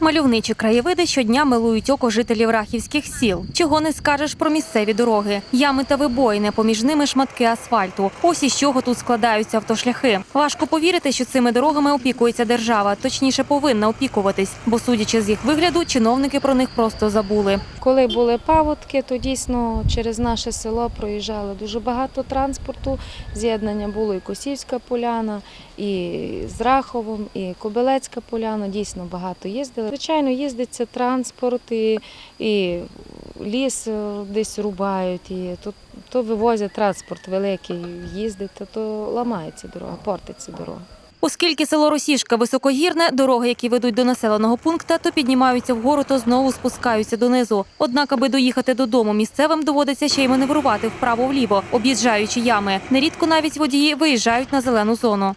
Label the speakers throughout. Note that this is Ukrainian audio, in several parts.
Speaker 1: Мальовничі краєвиди щодня милують око жителів рахівських сіл. Чого не скажеш про місцеві дороги, ями та вибоїни, поміж ними шматки асфальту. Ось із чого тут складаються автошляхи. Важко повірити, що цими дорогами опікується держава, точніше повинна опікуватись, бо судячи з їх вигляду, чиновники про них просто забули.
Speaker 2: Коли були паводки, то дійсно через наше село проїжджало дуже багато транспорту. З'єднання було і Косівська поляна, і з Раховом, і Кобилецька поляна. Дійсно багато їздили. Звичайно, їздиться транспорт, і, і ліс е, десь рубають, і то, то вивозять транспорт великий, їздить, то, то ламається дорога, портиться дорога.
Speaker 1: Оскільки село Росішка високогірне, дороги, які ведуть до населеного пункту, то піднімаються вгору, то знову спускаються донизу. Однак, аби доїхати додому, місцевим доводиться ще й маневрувати вправо-вліво, об'їжджаючи ями. Нерідко навіть водії виїжджають на зелену зону.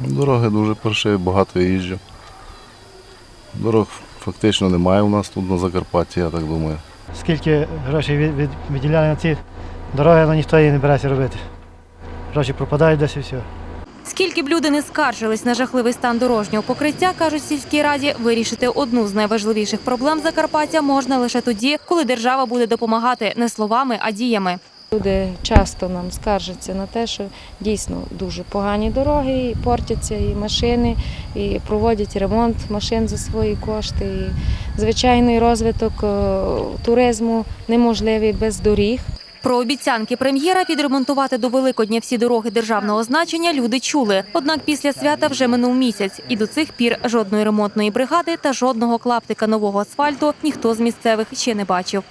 Speaker 3: Дороги дуже паршиві, багато їжджу. Дорог фактично немає у нас тут на Закарпатті, я так думаю.
Speaker 4: Скільки грошей від, від, виділяли на ці дороги, але ніхто її не береться робити. Гроші пропадають десь і все.
Speaker 1: Скільки б люди не скаржились на жахливий стан дорожнього покриття, кажуть в сільській раді, вирішити одну з найважливіших проблем Закарпаття можна лише тоді, коли держава буде допомагати не словами, а діями.
Speaker 2: Люди часто нам скаржаться на те, що дійсно дуже погані дороги, і портяться і машини, і проводять ремонт машин за свої кошти. І звичайний розвиток е, туризму неможливий без доріг.
Speaker 1: Про обіцянки прем'єра відремонтувати до Великодня всі дороги державного значення люди чули. Однак після свята вже минув місяць, і до цих пір жодної ремонтної бригади та жодного клаптика нового асфальту ніхто з місцевих ще не бачив.